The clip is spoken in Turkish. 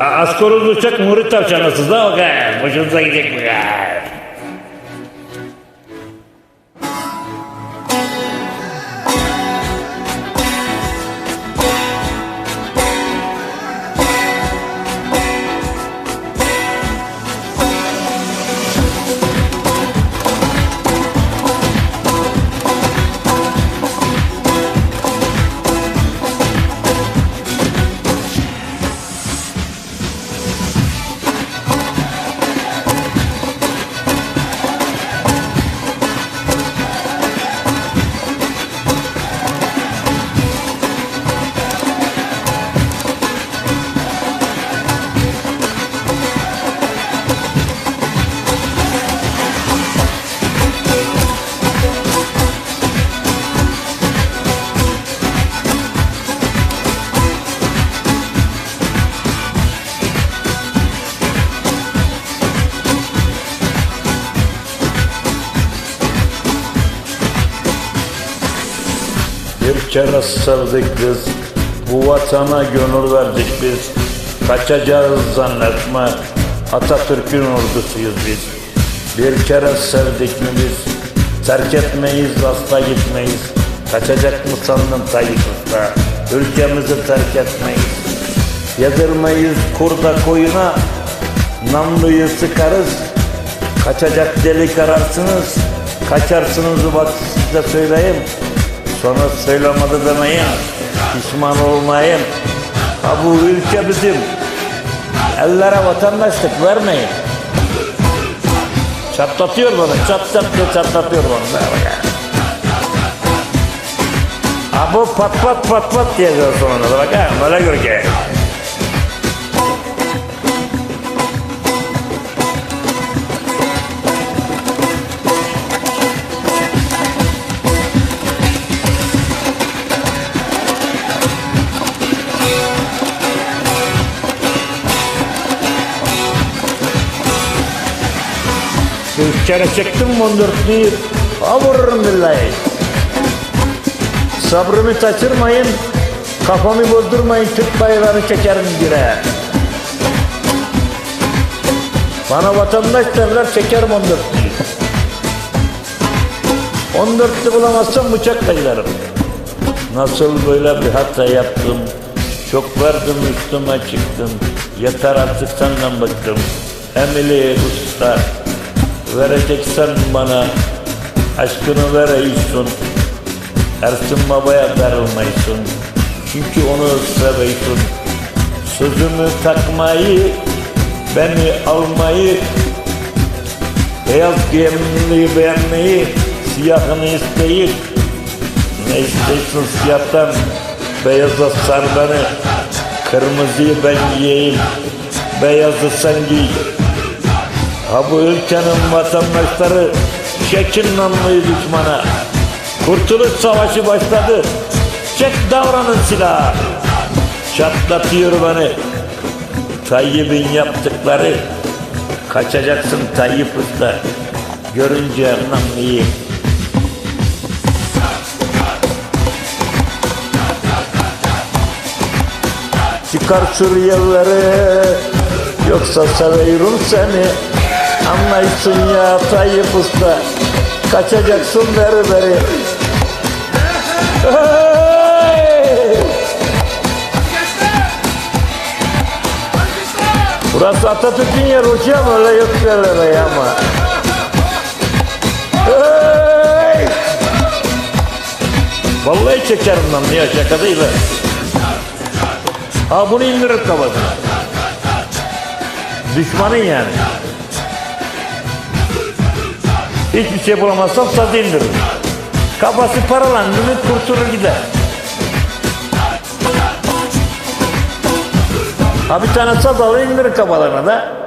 Askoruz uçak murit tavşanısız da o kadar. Boşunuza gidecek mi kadar? Kere sevdik biz, bu vatana gönül verdik biz. Kaçacağız zannetme, Atatürk'ün ordusuyuz biz. Bir kere sevdik mi biz, terk etmeyiz, asla gitmeyiz. Kaçacak mı sandın Tayyip ülkemizi terk etmeyiz. Yedirmeyiz kurda koyuna, namluyu sıkarız. Kaçacak delik ararsınız, kaçarsınız bak size söyleyeyim. Sonra söylemedi demeyin, pişman olmayın. Ha bu ülke bizim. Ellere vatandaşlık vermeyin. Çatlatıyor bana, çat çat diye çatlatıyor bana. Ha bu pat pat pat pat diyeceğiz sonra da bak ha, böyle göreceğiz. Üç kere çektim mondurtluyu. Ha vururum billahi. Sabrımı kaçırmayın. Kafamı bozdurmayın. Türk bayrağını çekerim dire. Bana vatandaş derler çekerim on dörtlüyü. On dörtlü bulamazsam bıçakla giderim. Nasıl böyle bir hata yaptım? Çok verdim üstüme çıktım. Yeter artık senden bıktım. Emili usta vereceksen bana aşkını ver eysun. Ersin babaya darılmayısın. Çünkü onu seviyorsun. Sözümü takmayı, beni almayı, beyaz giyimliyi beğenmeyi, siyahını isteyip, ne istiyorsun siyahtan, beyaza sar beni, kırmızıyı ben giyeyim, beyazı sen giy. Ha bu ülkenin vatandaşları çekin düşmana. Kurtuluş savaşı başladı. Çek davranın silahı. Çatlatıyor beni. Tayyip'in yaptıkları. Kaçacaksın Tayyip Usta. Görünce namluyu. Çıkar Suriyelileri Yoksa seviyorum seni Anlaysın ya Tayyip Usta Kaçacaksın beri beri Hey! Burası Atatürk'ün yeri hocam öyle yok yerlere ama Hey! Vallahi çekerim lan niye şaka değil be. Ha bunu indirir kafasına. Düşmanın yani. Hiçbir şey bulamazsam saz indirir. Kafası paralandı mı kurtulur gider. Ha bir tane saz alır indirir kafalarına da.